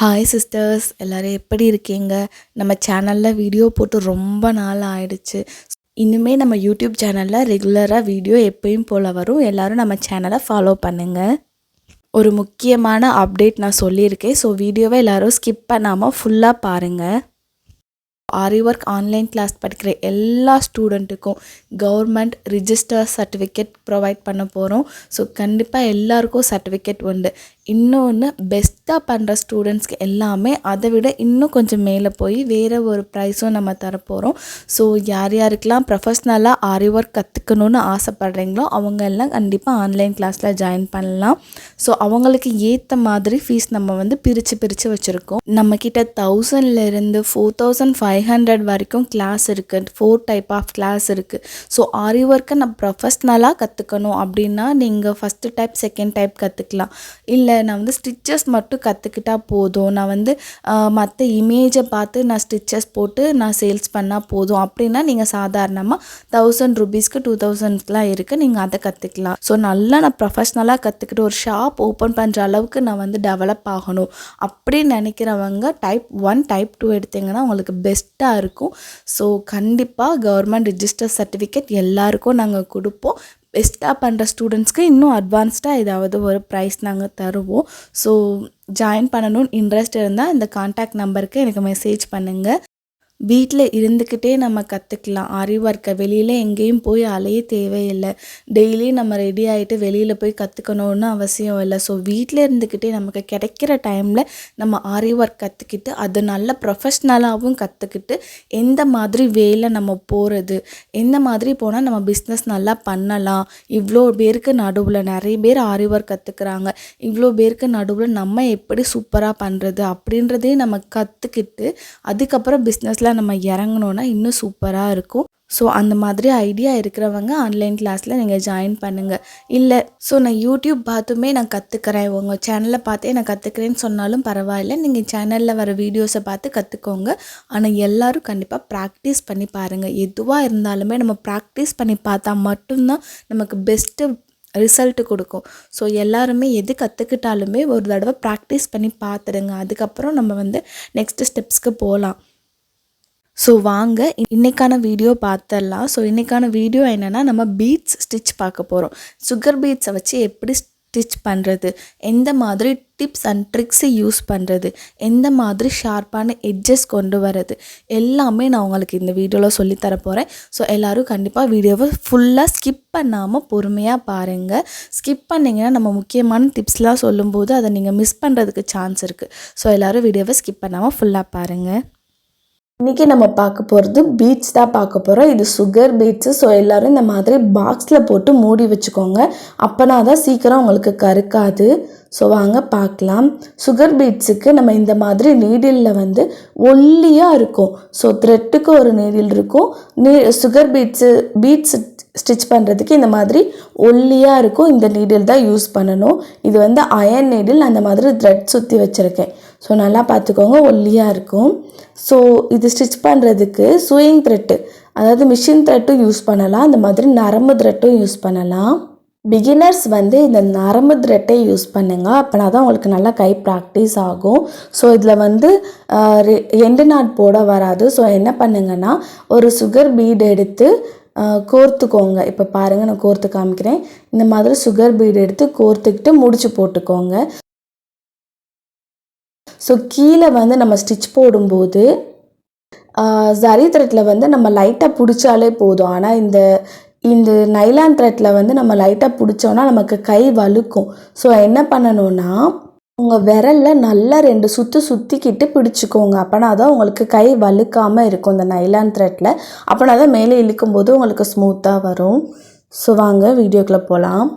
Hi sisters எல்லோரும் எப்படி இருக்கீங்க? நம்ம சேனலில் வீடியோ போட்டு ரொம்ப நாள் ஆயிடுச்சு. இன்னுமே நம்ம யூடியூப் சேனலில் ரெகுலராக வீடியோ எப்பயும் போல் வரும். எல்லோரும் நம்ம சேனலை ஃபாலோ பண்ணுங்கள் ஒரு முக்கியமான அப்டேட் நான் சொல்லியிருக்கேன். ஸோ வீடியோவை எல்லோரும் ஸ்கிப் பண்ணாமல் ஃபுல்லாக பாருங்கள் ஆரி ஒர்க் ஆன்லைன் கிளாஸ் படிக்கிற எல்லா ஸ்டூடெண்ட்டுக்கும் கவர்மெண்ட் ரிஜிஸ்டர் சர்டிஃபிகேட் ப்ரொவைட் பண்ண போகிறோம் ஸோ கண்டிப்பாக எல்லாருக்கும் சர்டிஃபிகேட் உண்டு. இன்னொன்று பெஸ்ட்டாக பண்ணுற ஸ்டூடெண்ட்ஸ்க்கு எல்லாமே அதை விட இன்னும் கொஞ்சம் மேலே போய் வேறு ஒரு ப்ரைஸும் நம்ம தரப்போகிறோம் ஸோ யார் யாருக்கெல்லாம் ப்ரொஃபஷ்னலாக ஆரி ஒர்க் கற்றுக்கணுன்னு ஆசைப்பட்றீங்களோ அவங்க எல்லாம் கண்டிப்பாக ஆன்லைன் கிளாஸில் ஜாயின் பண்ணலாம். ஸோ அவங்களுக்கு ஏற்ற மாதிரி ஃபீஸ் நம்ம வந்து பிரித்து பிரித்து வச்சுருக்கோம். நம்மக்கிட்ட தௌசண்ட்லேருந்து ஃபோர் தௌசண்ட் ஃபைவ் ஹண்ட்ரட் வரைக்கும் கிளாஸ் இருக்குது ஃபோர் டைப் ஆஃப் கிளாஸ் இருக்குது ஸோ ஆரி ஒர்க்கை நான் ப்ரொஃபஷ்னலாக கற்றுக்கணும் அப்படின்னா நீங்கள் ஃபஸ்ட்டு டைப் செகண்ட் டைப் கற்றுக்கலாம் இல்லை நான் வந்து ஸ்டிச்சஸ் மட்டும் கற்றுக்கிட்டால் போதும். நான் வந்து மற்ற இமேஜை பார்த்து நான் ஸ்டிச்சஸ் போட்டு நான் சேல்ஸ் பண்ணால் போதும். அப்படின்னா நீங்கள் சாதாரணமாக தௌசண்ட் ருபீஸ்க்கு டூ தௌசண்ட்க்குலாம் இருக்குது நீங்கள் அதை கற்றுக்கலாம் ஸோ நல்லா நான் ப்ரொஃபஷ்னலாக கற்றுக்கிட்டு ஒரு ஷாப் ஓப்பன் பண்ணுற அளவுக்கு நான் வந்து டெவலப் ஆகணும். அப்படின்னு நினைக்கிறவங்க டைப் ஒன் டைப் டூ எடுத்தீங்கன்னா உங்களுக்கு பெஸ்ட் பெஸ்ட்டாக இருக்கும். ஸோ கண்டிப்பாக கவர்மெண்ட் ரிஜிஸ்டர் சர்டிஃபிகேட் எல்லாருக்கும் நாங்கள் கொடுப்போம். பெஸ்ட்டாக பண்ணுற ஸ்டூடெண்ட்ஸ்க்கு இன்னும் அட்வான்ஸ்டாக ஏதாவது ஒரு ப்ரைஸ் நாங்கள் தருவோம். ஸோ ஜாயின் பண்ணணும்னு இன்ட்ரெஸ்ட் இருந்தால் இந்த காண்டாக்ட் நம்பருக்கு எனக்கு மெசேஜ் பண்ணுங்கள் வீட்டில் இருந்துக்கிட்டே நம்ம கற்றுக்கலாம் ஆரி ஒர்க்கை வெளியில் எங்கேயும் போய் அலைய தேவையில்லை. டெய்லி நம்ம ரெடி ஆகிட்டு வெளியில் போய் கற்றுக்கணுன்னு அவசியம் இல்லை. ஸோ வீட்டில் இருந்துக்கிட்டே நமக்கு கிடைக்கிற டைமில் நம்ம ஆரி ஒர்க் கற்றுக்கிட்டு அது நல்ல ப்ரொஃபஷ்னலாகவும் கற்றுக்கிட்டு எந்த மாதிரி வேலை நம்ம போகிறது எந்த மாதிரி போனால் நம்ம பிஸ்னஸ் நல்லா பண்ணலாம். இவ்வளோ பேருக்கு நடுவில் நிறைய பேர் ஆரி ஒர்க் கற்றுக்குறாங்க இவ்வளோ பேருக்கு நடுவில் நம்ம எப்படி சூப்பராக பண்ணுறது அப்படின்றதே நம்ம கற்றுக்கிட்டு அதுக்கப்புறம் பிஸ்னஸில் நம்ம இறங்கணுன்னா இன்னும் சூப்பராக இருக்கும். ஸோ அந்த மாதிரி ஐடியா இருக்கிறவங்க ஆன்லைன் கிளாஸில் நீங்கள் ஜாயின் பண்ணுங்கள் இல்லை ஸோ நான் யூடியூப் பார்த்துமே நான் கற்றுக்கிறேன் உங்கள் சேனலை பார்த்தே நான் கற்றுக்கிறேன்னு சொன்னாலும் பரவாயில்ல. நீங்கள் சேனலில் வர வீடியோஸை பார்த்து கற்றுக்கோங்க ஆனால் எல்லோரும் கண்டிப்பாக ப்ராக்டிஸ் பண்ணி பாருங்கள் எதுவாக இருந்தாலுமே நம்ம ப்ராக்டிஸ் பண்ணி பார்த்தா மட்டும்தான் நமக்கு பெஸ்ட்டு ரிசல்ட்டு கொடுக்கும். ஸோ எல்லாருமே எது கற்றுக்கிட்டாலுமே ஒரு தடவை ப்ராக்டிஸ் பண்ணி பார்த்துடுங்க. அதுக்கப்புறம் நம்ம வந்து நெக்ஸ்ட்டு ஸ்டெப்ஸ்க்கு போகலாம். ஸோ வாங்க இன்றைக்கான வீடியோ பார்த்துடலாம். ஸோ இன்றைக்கான வீடியோ என்னென்னா நம்ம பீட்ஸ் ஸ்டிச் பார்க்க போகிறோம் சுகர் பீட்ஸை வச்சு எப்படி ஸ்டிச் பண்ணுறது எந்த மாதிரி டிப்ஸ் அண்ட் ட்ரிக்ஸை யூஸ் பண்ணுறது எந்த மாதிரி ஷார்ப்பான எட்ஜஸ் கொண்டு வர்றது? எல்லாமே நான் உங்களுக்கு இந்த வீடியோவில் சொல்லித்தர போகிறேன் ஸோ எல்லோரும் கண்டிப்பாக வீடியோவை ஃபுல்லாக ஸ்கிப் பண்ணாமல் பொறுமையாக பாருங்கள் ஸ்கிப் பண்ணிங்கன்னா நம்ம முக்கியமான டிப்ஸ்லாம் சொல்லும்போது அதை நீங்கள் மிஸ் பண்ணுறதுக்கு சான்ஸ் இருக்குது ஸோ எல்லோரும் வீடியோவை ஸ்கிப் பண்ணாமல் ஃபுல்லாக பாருங்கள் இன்றைக்கி நம்ம பார்க்க போகிறது பீட்ஸ் தான் பார்க்க போகிறோம் இது சுகர் பீட்ஸு ஸோ எல்லோரும் இந்த மாதிரி பாக்ஸில் போட்டு மூடி வச்சுக்கோங்க. அப்போனா தான் சீக்கிரம் உங்களுக்கு கருக்காது. ஸோ வாங்க பார்க்கலாம். சுகர் பீட்ஸுக்கு நம்ம இந்த மாதிரி நீடிலில் வந்து ஒல்லியாக இருக்கும். ஸோ த்ரெட்டுக்கு ஒரு நீடில் இருக்கும். நீ சுகர் பீட்ஸு பீட்ஸ் ஸ்டிச் பண்ணுறதுக்கு இந்த மாதிரி ஒல்லியாக இருக்கும். இந்த நீடில் தான் யூஸ் பண்ணணும். இது வந்து அயன் நீடில் அந்த மாதிரி த்ரெட் சுற்றி வச்சுருக்கேன். ஸோ நல்லா பார்த்துக்கோங்க ஒல்லியாக இருக்கும். ஸோ இது ஸ்டிச் பண்ணுறதுக்கு சுயிங் த்ரெட்டு அதாவது மிஷின் த்ரெட்டும் யூஸ் பண்ணலாம். அந்த மாதிரி நரம்பு த்ரெட்டும் யூஸ் பண்ணலாம். பிகினர்ஸ் வந்து இந்த நரம்பு த்ரெட்டை யூஸ் பண்ணுங்கள் அப்போனா தான் உங்களுக்கு நல்லா கை ப்ராக்டிஸ் ஆகும். ஸோ இதில் வந்து எண்டு நாட் போட வராது. ஸோ என்ன பண்ணுங்கன்னா ஒரு சுகர் பீடு எடுத்து கோர்த்துக்கோங்க. இப்போ பாருங்கள் நான் கோர்த்து காமிக்கிறேன். இந்த மாதிரி சுகர் பீடு எடுத்து கோர்த்துக்கிட்டு முடிச்சு போட்டுக்கோங்க. ஸோ கீழே வந்து நம்ம ஸ்டிச் போடும்போது ஜரி த்ரெட்டில் வந்து நம்ம லைட்டாக பிடிச்சாலே போதும். ஆனால் இந்த இந்த நைலான் த்ரெட்டில் வந்து நம்ம லைட்டாக பிடிச்சோன்னா நமக்கு கை வலுக்கும் ஸோ என்ன பண்ணணும்னா உங்கள் விரலில் நல்லா ரெண்டு சுற்று சுற்றிக்கிட்டு பிடிச்சிக்கோங்க. அப்போனா தான் உங்களுக்கு கை வலுக்காமல் இருக்கும் இந்த நைலான் த்ரெட்டில் அப்போனா தான் மேலே இழுக்கும்போது உங்களுக்கு ஸ்மூத்தாக வரும். ஸோ வாங்க வீடியோக்குள்ளே போகலாம்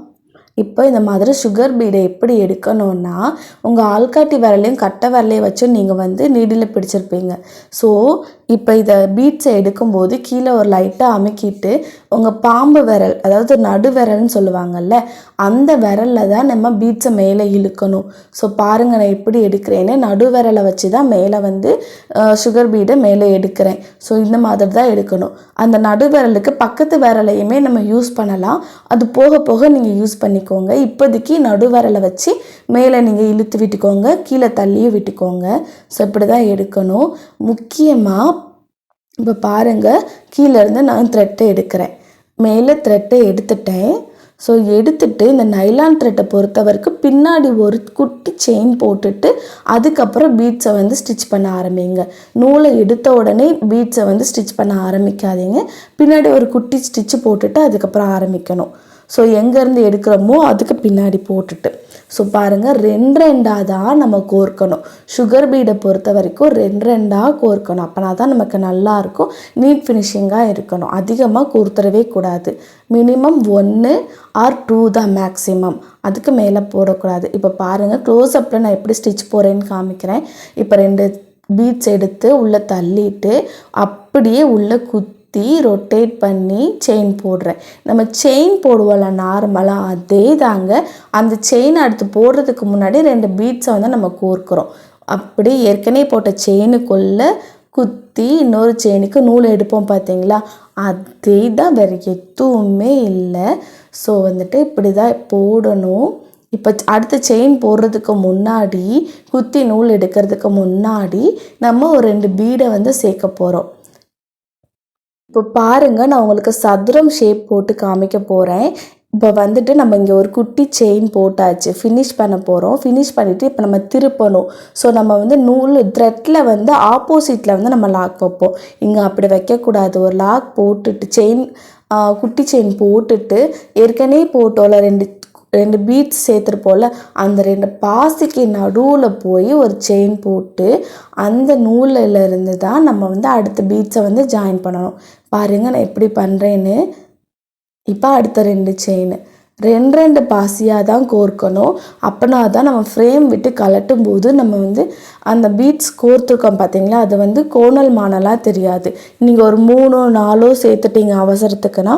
இப்போ இந்த மாதிரி சுகர் பீடை எப்படி எடுக்கணும்னா உங்கள் ஆள்காட்டி விரலையும் கட்டை விரலையும் வச்சு நீங்கள் வந்து நீடில் பிடிச்சிருப்பீங்க. ஸோ இப்போ இதை பீட்ஸை எடுக்கும்போது கீழே ஒரு லைட்டாக அமுக்கிட்டு உங்கள் பாம்பு விரல் அதாவது நடு விரல்னு சொல்லுவாங்கல்ல அந்த விரலில் தான் நம்ம பீட்ஸை மேலே இழுக்கணும். ஸோ பாருங்கள் நான் எப்படி எடுக்கிறேன்னு நடு விரலை வச்சு தான் மேலே வந்து சுகர் பீடை மேலே எடுக்கிறேன். ஸோ இந்த மாதிரி தான் எடுக்கணும். அந்த நடு விரலுக்கு பக்கத்து விரலையுமே நம்ம யூஸ் பண்ணலாம். அது போக போக நீங்கள் யூஸ் பண்ணிக்கோங்க. இப்போதைக்கு நடு விரலை வச்சு மேலே நீங்கள் இழுத்து விட்டுக்கோங்க. கீழே தள்ளியும் விட்டுக்கோங்க. ஸோ இப்படி தான் எடுக்கணும். முக்கியமாக இப்போ பாருங்கள் கீழேருந்து நான் த்ரெட்டை எடுக்கிறேன். மேலே த்ரெட்டை எடுத்துட்டேன். ஸோ எடுத்துட்டு இந்த நைலான் த்ரெட்டை பொறுத்த வரைக்கும் பின்னாடி ஒரு குட்டி செயின் போட்டுட்டு அதுக்கப்புறம் பீட்ஸை வந்து ஸ்டிச் பண்ண ஆரம்பிங்க. நூலை எடுத்த உடனே பீட்ஸை வந்து ஸ்டிச் பண்ண ஆரம்பிக்காதீங்க. பின்னாடி ஒரு குட்டி ஸ்டிச்சு போட்டுட்டு அதுக்கப்புறம் ஆரம்பிக்கணும். ஸோ எங்கேருந்து எடுக்கிறோமோ அதுக்கு பின்னாடி போட்டுட்டு. ஸோ பாருங்கள் ரெண்டு ரெண்டாக தான் நம்ம கோர்க்கணும். சுகர் பீடை பொறுத்த வரைக்கும் ரெண்டு ரெண்டாக கோர்க்கணும். அப்போனா தான் நமக்கு நல்லாயிருக்கும் நீட் ஃபினிஷிங்காக இருக்கணும். அதிகமாக கோர்த்துடவே கூடாது. மினிமம் ஒன்று ஆர் டூ தான் மேக்ஸிமம் அதுக்கு மேலே போடக்கூடாது. இப்போ பாருங்கள் க்ளோஸ்அப்பில் நான் எப்படி ஸ்டிச் போகிறேன்னு காமிக்கிறேன். இப்போ ரெண்டு பீட்ஸ் எடுத்து உள்ளே தள்ளிட்டு அப்படியே உள்ளே குத்தி சுற்றி ரொட்டேட் பண்ணி செயின் போடுறேன். நம்ம செயின் போடுவோம்ல நார்மலாக அதே தாங்க. அந்த செயின் அடுத்து போடுறதுக்கு முன்னாடி ரெண்டு பீட்ஸை வந்து நம்ம கோர்க்குறோம். அப்படி ஏற்கனவே போட்ட செயினுக்குள்ளே குத்தி இன்னொரு செயினுக்கு நூல் எடுப்போம் பார்த்தீங்களா அதே தான் வேறு எதுவுமே இல்லை. ஸோ வந்துட்டு இப்படி தான் போடணும். இப்போ அடுத்த செயின் போடுறதுக்கு முன்னாடி குத்தி நூல் எடுக்கிறதுக்கு முன்னாடி நம்ம ஒரு ரெண்டு பீடை வந்து சேர்க்க போகிறோம் இப்போ பாருங்கள் நான் உங்களுக்கு சதுரம் ஷேப் போட்டு காமிக்க போகிறேன் இப்போ வந்துட்டு நம்ம இங்கே ஒரு குட்டி செயின் போட்டாச்சு. ஃபினிஷ் பண்ண போகிறோம் ஃபினிஷ் பண்ணிவிட்டு இப்போ நம்ம திருப்பணும். ஸோ நம்ம வந்து நூல் த்ரெட்டில் வந்து ஆப்போசிட்டில் வந்து நம்ம லாக் வைப்போம். இங்கே அப்படி வைக்கக்கூடாது. ஒரு லாக் போட்டுட்டு செயின் குட்டி செயின் போட்டுட்டு ஏற்கனவே போட்டோம்ல ரெண்டு ரெண்டு பீட்ஸ் சேர்த்துருப்போம்ல அந்த ரெண்டு பாசிக்கு நடுவில் போய் ஒரு செயின் போட்டு அந்த நூலில் இருந்து தான் நம்ம வந்து அடுத்த பீட்ஸை வந்து ஜாயின் பண்ணணும். பாருங்கள் நான் எப்படி பண்ணுறேன்னு இப்போ அடுத்த ரெண்டு செயின் ரெண்டு ரெண்டு பாசியாக தான் கோர்க்கணும். அப்போனா தான் நம்ம ஃப்ரேம் விட்டு கலட்டும் போது நம்ம வந்து அந்த பீட்ஸ் கோர்த்துருக்கோம் பார்த்தீங்களா அது வந்து கோணல் மானலாக தெரியாது. நீங்கள் ஒரு மூணோ நாலோ சேர்த்துட்டீங்க அவசரத்துக்குன்னா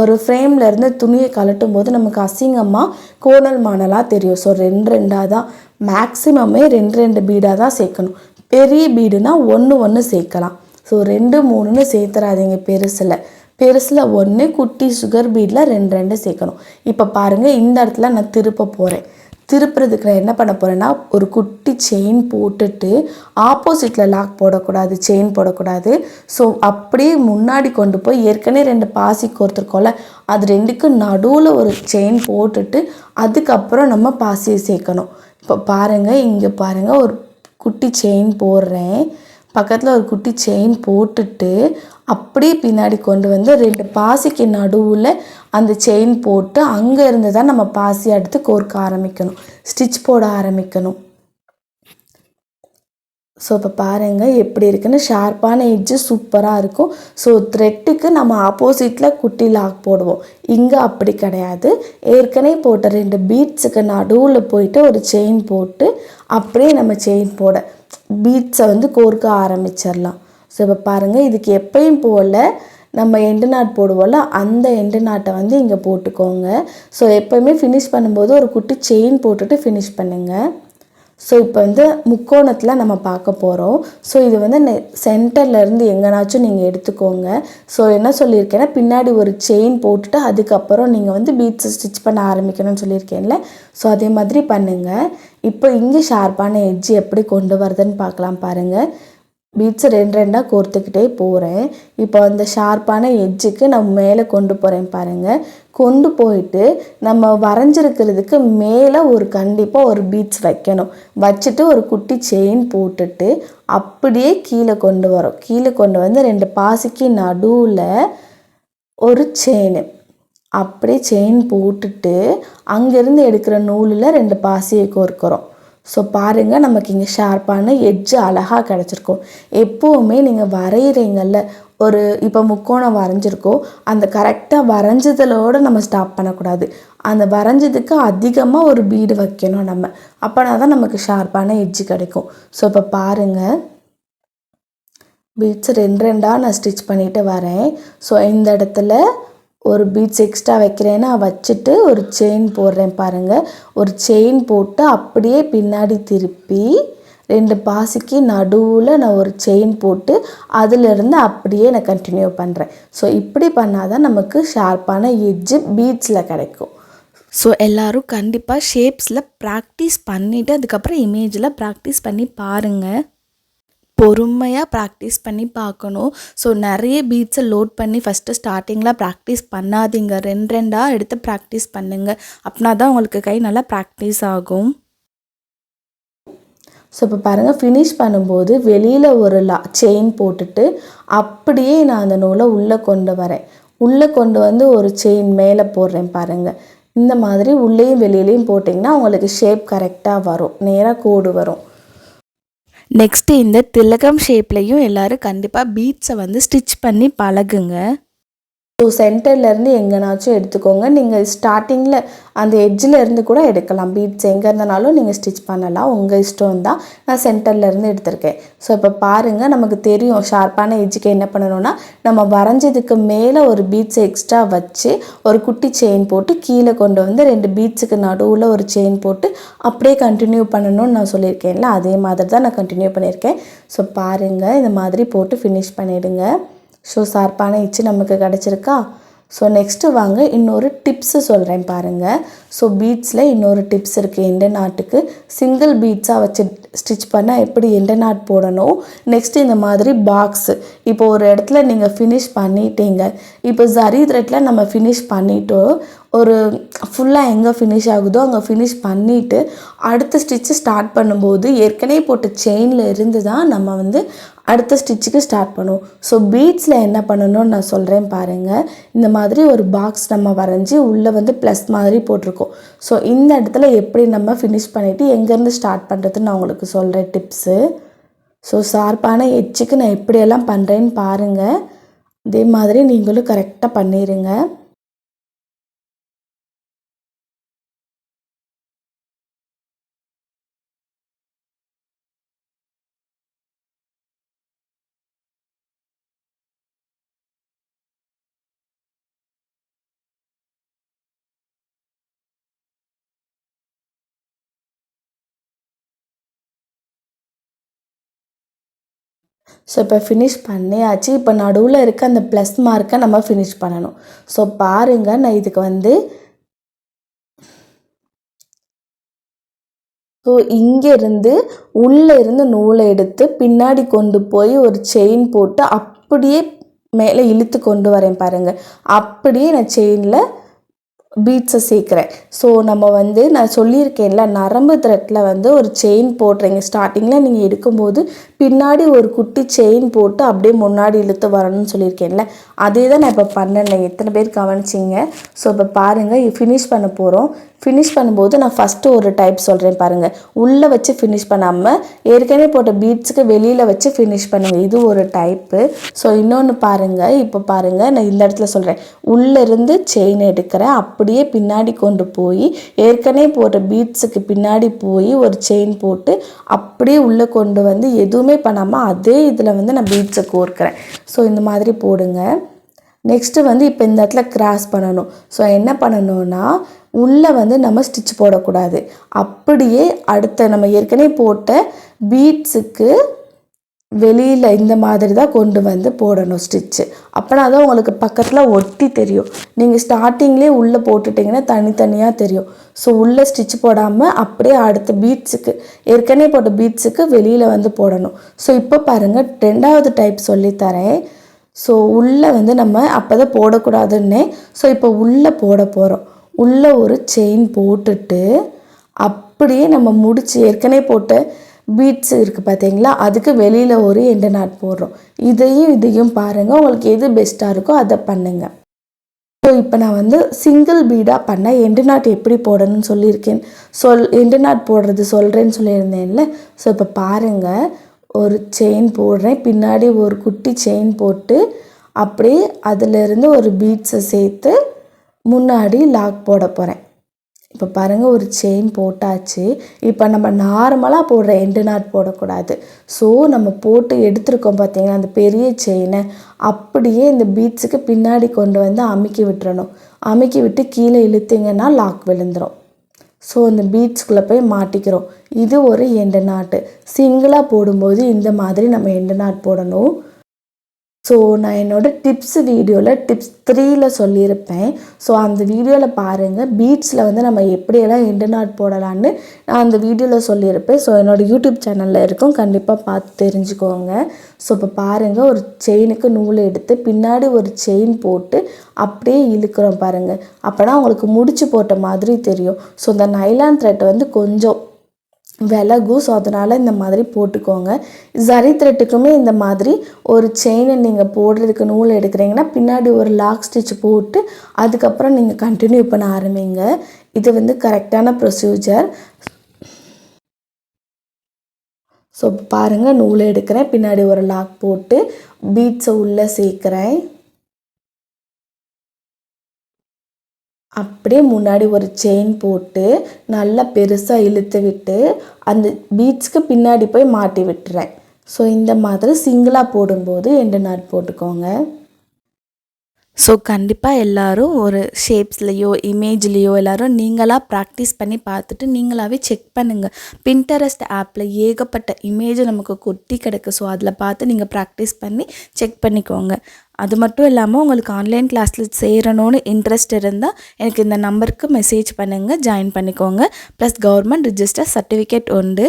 ஒரு ஃப்ரேம்லேருந்து துணியை கலட்டும் போது நமக்கு அசிங்கமாக கோணல் மானலாக தெரியும். ஸோ ரெண்டு ரெண்டாக தான் மேக்ஸிமமே ரெண்டு ரெண்டு பீடாக தான் சேர்க்கணும். பெரிய பீடுனா ஒன்று ஒன்று சேர்க்கலாம். ஸோ ரெண்டு மூணுன்னு சேர்த்துறாதீங்க பெருசில். பெருசில் ஒன்று குட்டி சுகர் பீடில் ரெண்டு ரெண்டு சேர்க்கணும். இப்போ பாருங்கள் இந்த இடத்துல நான் திருப்ப போகிறேன் திருப்புறதுக்கு நான் என்ன பண்ண போகிறேன்னா ஒரு குட்டி செயின் போட்டுட்டு ஆப்போசிட்டில் லாக் போடக்கூடாது செயின் போடக்கூடாது. ஸோ அப்படியே முன்னாடி கொண்டு போய் ஏற்கனவே ரெண்டு பாசி கோர்த்துருக்கோம்ல அது ரெண்டுக்கும் நடுவில் ஒரு செயின் போட்டுட்டு அதுக்கப்புறம் நம்ம பாசியை சேர்க்கணும். இப்போ பாருங்கள் இங்கே பாருங்கள் ஒரு குட்டி செயின் போடுறேன். பக்கத்தில் ஒரு குட்டி செயின் போட்டுட்டு அப்படியே பின்னாடி கொண்டு வந்து ரெண்டு பாசிக்கு நடுவில் அந்த செயின் போட்டு அங்கே இருந்து தான் நம்ம பாசி எடுத்து கோர்க்க ஆரம்பிக்கணும். ஸ்டிச் போட ஆரம்பிக்கணும். ஸோ இப்போ பாருங்கள் எப்படி இருக்குன்னு. ஷார்ப்பான எட்ஜு சூப்பராக இருக்கும். ஸோ த்ரெட்டுக்கு நம்ம ஆப்போசிட்டில் குட்டி லாக் போடுவோம். இங்கே அப்படி கிடையாது. ஏற்கனவே போட்ட ரெண்டு பீட்ஸுக்கு நடுவில் போயிட்டு ஒரு செயின் போட்டு அப்படியே நம்ம செயின் போட பீட்ஸை வந்து கோர்க்க ஆரம்பிச்சிடலாம். ஸோ இப்போ பாருங்கள் இதுக்கு எப்பயும் போல் நம்ம எண்டு நாட் போடுவோம்ல அந்த எண்டு நாட்டை வந்து இங்கே போட்டுக்கோங்க. ஸோ எப்போயுமே ஃபினிஷ் பண்ணும்போது ஒரு குட்டி செயின் போட்டுட்டு ஃபினிஷ் பண்ணுங்கள் ஸோ இப்போ வந்து முக்கோணத்தில் நம்ம பார்க்க போகிறோம் ஸோ இது வந்து சென்டர்லேருந்து எங்கேனாச்சும் நீங்கள் எடுத்துக்கோங்க. ஸோ என்ன சொல்லியிருக்கேன்னா பின்னாடி ஒரு செயின் போட்டுட்டு அதுக்கப்புறம் நீங்கள் வந்து பீட்ஸை ஸ்டிச் பண்ண ஆரம்பிக்கணும்னு சொல்லியிருக்கேன்ல. ஸோ அதே மாதிரி பண்ணுங்கள் இப்போ இங்கே ஷார்ப்பான எட்ஜ் எப்படி கொண்டு வருதுன்னு பார்க்கலாம் பாருங்கள் பீட்ஸை ரெண்டு ரெண்டாக கோர்த்துக்கிட்டே போகிறேன் இப்போ அந்த ஷார்ப்பான எட்ஜுக்கு நான் மேலே கொண்டு போகிறேன் பாருங்கள் கொண்டு போயிட்டு நம்ம வரைஞ்சிருக்கிறதுக்கு மேலே ஒரு கண்டிப்பாக ஒரு பீட்ஸ் வைக்கணும். வச்சுட்டு ஒரு குட்டி செயின் போட்டுட்டு அப்படியே கீழே கொண்டு வரோம். கீழே கொண்டு வந்து ரெண்டு பாசிக்கு நடுவில் ஒரு செயின் அப்படியே செயின் போட்டுட்டு அங்கேருந்து எடுக்கிற நூலில் ரெண்டு பாசியை கோர்க்குறோம். ஸோ பாருங்கள் நமக்கு இங்கே ஷார்ப்பான எட்ஜு அழகாக கிடச்சிருக்கும். எப்போவுமே நீங்கள் வரைகிறீங்கல்ல ஒரு இப்போ முக்கோணம் வரைஞ்சிருக்கோ அந்த கரெக்டாக வரைஞ்சதோடு நம்ம ஸ்டாப் பண்ணக்கூடாது. அந்த வரைஞ்சதுக்கு அதிகமாக ஒரு பீடு வைக்கணும் நம்ம. அப்போனா தான் நமக்கு ஷார்ப்பான எட்ஜு கிடைக்கும். ஸோ இப்போ பாருங்கள் பீட்ஸ் ரெண்டு ரெண்டாக நான் ஸ்டிச் பண்ணிட்டு வரேன். ஸோ இந்த இடத்துல ஒரு பீட்ஸ் எக்ஸ்ட்ரா வைக்கிறேன்னா வச்சுட்டு ஒரு செயின் போடுறேன் பாருங்கள் ஒரு செயின் போட்டு அப்படியே பின்னாடி திருப்பி ரெண்டு பாசிக்கு நடுவில் நான் ஒரு செயின் போட்டு அதிலிருந்து அப்படியே நான் கண்டினியூ பண்ணுறேன் ஸோ இப்படி பண்ணால் தான் நமக்கு ஷார்ப்பான எட்ஜு பீட்ஸில் கிடைக்கும். ஸோ எல்லோரும் கண்டிப்பாக ஷேப்ஸில் ப்ராக்டிஸ் பண்ணிவிட்டு அதுக்கப்புறம் இமேஜில் ப்ராக்டிஸ் பண்ணி பாருங்கள் பொறுமையாக ப்ராக்டிஸ் பண்ணி பார்க்கணும். ஸோ நிறைய பீட்ஸை லோட் பண்ணி ஃபஸ்ட்டு ஸ்டார்டிங்கில் ப்ராக்டிஸ் பண்ணாதீங்க. ரெண்டு ரெண்டாக எடுத்து ப்ராக்டிஸ் பண்ணுங்கள் அப்படின்னா தான் உங்களுக்கு கை நல்லா ப்ராக்டிஸ் ஆகும். ஸோ இப்போ பாருங்கள் ஃபினிஷ் பண்ணும்போது வெளியில் ஒரு லா செயின் போட்டுட்டு அப்படியே நான் அந்த நூலை உள்ளே கொண்டு வரேன். உள்ளே கொண்டு வந்து ஒரு செயின் மேலே போடுறேன் பாருங்கள் இந்த மாதிரி உள்ளேயும் வெளியிலையும் போட்டிங்கன்னா உங்களுக்கு ஷேப் கரெக்டாக வரும். நேராக கோடு வரும். நெக்ஸ்ட்டு இந்த திலகம் ஷேப்லேயும் எல்லோரும் கண்டிப்பாக பீட்ஸை வந்து ஸ்டிச் பண்ணி பழகுங்க. ஸோ சென்டர்லேருந்து எங்கேனாச்சும் எடுத்துக்கோங்க. நீங்கள் ஸ்டார்டிங்கில் அந்த எட்ஜில் இருந்து கூட எடுக்கலாம். பீட்ஸ் எங்கே இருந்தனாலும் நீங்கள் ஸ்டிச் பண்ணலாம். உங்கள் இஷ்டம் தான். நான் சென்டர்லேருந்து எடுத்திருக்கேன். ஸோ இப்போ பாருங்கள் நமக்கு தெரியும். ஷார்ப்பான எட்ஜுக்கு என்ன பண்ணணும்னா நம்ம வரைஞ்சதுக்கு மேலே ஒரு பீட்ஸை எக்ஸ்ட்ரா வச்சு ஒரு குட்டி செயின் போட்டு கீழே கொண்டு வந்து ரெண்டு பீட்ஸுக்கு நடுவில் ஒரு செயின் போட்டு அப்படியே கண்டினியூ பண்ணணும்னு நான் சொல்லியிருக்கேன்ல. அதே மாதிரி தான் நான் கண்டினியூ பண்ணியிருக்கேன். ஸோ பாருங்கள் இந்த மாதிரி போட்டு ஃபினிஷ் பண்ணிவிடுங்க ஸோ சார்பான இச்சு நமக்கு கிடச்சிருக்கா? ஸோ நெக்ஸ்ட்டு வாங்க இன்னொரு டிப்ஸு சொல்கிறேன் பாருங்கள் ஸோ பீட்ஸில் இன்னொரு டிப்ஸ் இருக்குது எந்த நாட்டுக்கு? சிங்கிள் பீட்ஸாக வச்சு ஸ்டிச் பண்ணால் எப்படி எந்த நாட் போடணும்? நெக்ஸ்ட்டு இந்த மாதிரி பாக்ஸு இப்போ ஒரு இடத்துல நீங்கள் ஃபினிஷ் பண்ணிட்டீங்க. இப்போ ஜரி த்ரெட்டில் நம்ம ஃபினிஷ் பண்ணிட்டோம். ஒரு ஃபுல்லாக எங்கே ஃபினிஷ் ஆகுதோ அங்கே ஃபினிஷ் பண்ணிவிட்டு அடுத்த ஸ்டிச்சு ஸ்டார்ட் பண்ணும்போது ஏற்கனவே போட்ட செயினில் இருந்து தான் நம்ம வந்து அடுத்த ஸ்டிச்சுக்கு ஸ்டார்ட் பண்ணுவோம். ஸோ பீட்ஸில் என்ன பண்ணணும்னு நான் சொல்கிறேன் பாருங்கள் இந்த மாதிரி ஒரு பாக்ஸ் நம்ம வரைஞ்சி உள்ளே வந்து ப்ளஸ் மாதிரி போட்டிருக்கோம். ஸோ இந்த இடத்துல எப்படி நம்ம ஃபினிஷ் பண்ணிவிட்டு எங்கேருந்து ஸ்டார்ட் பண்ணுறதுன்னு நான் உங்களுக்கு சொல்கிறேன் டிப்ஸு ஸோ சார்பான எச்சுக்கு நான் எப்படியெல்லாம் பண்ணுறேன்னு பாருங்கள் இதே மாதிரி நீங்களும் கரெக்டாக பண்ணிடுங்க ஸோ இப்போ ஃபினிஷ் பண்ணியாச்சு. இப்போ நடுவில் இருக்க அந்த ப்ளஸ் மார்க்கை நம்ம ஃபினிஷ் பண்ணணும். ஸோ பாருங்கள் நான் இதுக்கு வந்து ஸோ இங்கேருந்து உள்ளே இருந்து நூலை எடுத்து பின்னாடி கொண்டு போய் ஒரு செயின் போட்டு அப்படியே மேலே இழுத்து கொண்டு வரேன் பாருங்கள் அப்படியே நான் செயினில் பீட்ஸை சேர்க்குறேன். ஸோ நம்ம வந்து நான் சொல்லியிருக்கேன்ல நரம்பு த்ரெட்டில் வந்து ஒரு செயின் போடுறீங்க ஸ்டார்டிங்கில் நீங்கள் எடுக்கும்போது பின்னாடி ஒரு குட்டி செயின் போட்டு அப்படியே முன்னாடி இழுத்து வரணும்னு சொல்லியிருக்கேன்ல அதே தான் நான் இப்போ பண்ணேன் எத்தனை பேர் கவனிச்சிங்க? ஸோ இப்போ பாருங்கள் ஃபினிஷ் பண்ண போகிறோம் ஃபினிஷ் பண்ணும்போது நான் ஃபஸ்ட்டு ஒரு டைப் சொல்கிறேன் பாருங்கள் உள்ளே வச்சு ஃபினிஷ் பண்ணாமல் ஏற்கனவே போட்ட பீட்ஸுக்கு வெளியில் வச்சு ஃபினிஷ் பண்ணுங்கள் இது ஒரு டைப்பு ஸோ இன்னொன்று பாருங்கள் இப்போ பாருங்கள் நான் இந்த இடத்துல சொல்கிறேன் உள்ளேருந்து செயின் எடுக்கிறேன். அப்படியே பின்னாடி கொண்டு போய் ஏற்கனவே போடுற பீட்ஸுக்கு பின்னாடி போய் ஒரு செயின் போட்டு அப்படியே உள்ளே கொண்டு வந்து எதுவுமே பண்ணாமல் அதே இதில் வந்து நான் பீட்ஸை கோர்க்குறேன். ஸோ இந்த மாதிரி போடுங்க. நெக்ஸ்ட்டு வந்து இப்போ இந்த இடத்துல கிராஸ் பண்ணணும். ஸோ என்ன பண்ணணும்னா உள்ளே வந்து நம்ம ஸ்டிச் போடக்கூடாது. அப்படியே அடுத்த நம்ம ஏற்கனவே போட்ட பீட்ஸுக்கு வெளியில் இந்த மாதிரி தான் கொண்டு வந்து போடணும் ஸ்டிச்சு அப்போனா தான் உங்களுக்கு பக்கத்தில் ஒட்டி தெரியும். நீங்கள் ஸ்டார்டிங்லேயே உள்ளே போட்டுட்டிங்கன்னா தனித்தனியாக தெரியும். ஸோ உள்ளே ஸ்டிச் போடாமல் அப்படியே அடுத்த பீட்ஸுக்கு ஏற்கனவே போட்ட பீட்ஸுக்கு வெளியில் வந்து போடணும். ஸோ இப்போ பாருங்கள் ரெண்டாவது டைப் சொல்லித்தரேன் ஸோ உள்ளே வந்து நம்ம அப்போ தான் போடக்கூடாதுன்னே ஸோ இப்போ உள்ளே போட போகிறோம் உள்ளே ஒரு செயின் போட்டுட்டு அப்படியே நம்ம முடிச்சு ஏற்கனவே போட்ட பீட்ஸ் இருக்குது பார்த்தீங்களா? அதுக்கு வெளியில் ஒரு எண்டு நாட் போடுறோம். இதையும் இதையும் பாருங்கள் உங்களுக்கு எது பெஸ்ட்டாக இருக்கோ அதை பண்ணுங்கள் ஸோ இப்போ நான் வந்து சிங்கிள் பீடாக பண்ண எண்டு நாட் எப்படி போடணும்னு சொல்லியிருக்கேன். சொல் எண்டு நாட் போடுறது சொல்கிறேன்னு சொல்லியிருந்தேன்ல. ஸோ இப்போ பாருங்கள் ஒரு செயின் போடுறேன். பின்னாடி ஒரு குட்டி செயின் போட்டு அப்படியே அதிலிருந்து ஒரு பீட்ஸை சேர்த்து முன்னாடி லாக் போட போகிறேன் இப்போ பாருங்கள் ஒரு செயின் போட்டாச்சு. இப்போ நம்ம நார்மலாக போடுற எண்டு நாட் போடக்கூடாது. ஸோ நம்ம போட்டு எடுத்திருக்கோம் பார்த்தீங்கன்னா அந்த பெரிய செயினை அப்படியே இந்த பீட்ஸுக்கு பின்னாடி கொண்டு வந்து அமுக்கி விட்டுறணும். அமுக்கி விட்டு கீழே இழுத்தீங்கன்னா லாக் விழுந்துடும் ஸோ இந்த பீட்ஸ்குள்ளே போய் மாட்டிக்கிறோம். இது ஒரு எண்டு நாட்டு சிங்கிளாக போடும்போது இந்த மாதிரி நம்ம எண்டு நாட் போடணும். ஸோ நான் என்னோடய டிப்ஸ் வீடியோவில் டிப்ஸ் த்ரீயில் சொல்லியிருப்பேன். ஸோ அந்த வீடியோவில் பாருங்கள் பீட்ஸில் வந்து நம்ம எப்படியெல்லாம் எண்டு நாட் போடலான்னு நான் அந்த வீடியோவில் சொல்லியிருப்பேன். ஸோ என்னோடய யூடியூப் சேனலில் இருக்கும். கண்டிப்பாக பார்த்து தெரிஞ்சுக்கோங்க. ஸோ இப்போ பாருங்கள் ஒரு செயினுக்கு நூல் எடுத்து பின்னாடி ஒரு செயின் போட்டு அப்படியே இழுக்கிறோம் பாருங்கள் அப்போனா உங்களுக்கு முடிச்சு போட்ட மாதிரி தெரியும். ஸோ இந்த நைலான் த்ரெட் வந்து கொஞ்சம் விலகும் ஸோ அதனால் இந்த மாதிரி போட்டுக்கோங்க. ஜரி த்ரெட்டுக்குமே இந்த மாதிரி ஒரு செயினை நீங்கள் போடுறதுக்கு நூல் எடுக்கிறீங்கன்னா பின்னாடி ஒரு லாக் ஸ்டிச் போட்டு அதுக்கப்புறம் நீங்கள் கண்டினியூ பண்ண ஆரம்பிங்க. இது வந்து கரெக்டான ப்ரொசீஜர் ஸோ பாருங்கள் நூல் எடுக்கிறேன். பின்னாடி ஒரு லாக் போட்டு பீட்ஸை உள்ளே சேர்க்குறேன். அப்படியே முன்னாடி ஒரு செயின் போட்டு நல்லா பெருசாக இழுத்து விட்டு அந்த பீட்ஸ்க்கு பின்னாடி போய் மாட்டி விட்டுறேன். ஸோ இந்த மாதிரி சிங்கிளாக போடும்போது எண்டு நாட் போட்டுக்கோங்க. ஸோ கண்டிப்பாக எல்லோரும் ஒரு ஷேப்ஸ்லேயோ இமேஜ்லேயோ எல்லோரும் நீங்களாக ப்ராக்டிஸ் பண்ணி பார்த்துட்டு நீங்களாகவே செக் பண்ணுங்கள் பின்டரஸ்ட் ஆப்பில் ஏகப்பட்ட இமேஜ் நமக்கு கொட்டி கிடக்கு. ஸோ அதில் பார்த்து நீங்கள் ப்ராக்டிஸ் பண்ணி செக் பண்ணிக்கோங்க. அது மட்டும் இல்லாமல் உங்களுக்கு ஆன்லைன் கிளாஸில் சேரணும்னு இன்ட்ரெஸ்ட் இருந்தால் எனக்கு இந்த நம்பருக்கு மெசேஜ் பண்ணுங்கள் ஜாயின் பண்ணிக்கோங்க. ப்ளஸ் கவர்மெண்ட் ரிஜிஸ்டர் சர்டிஃபிகேட் உண்டு.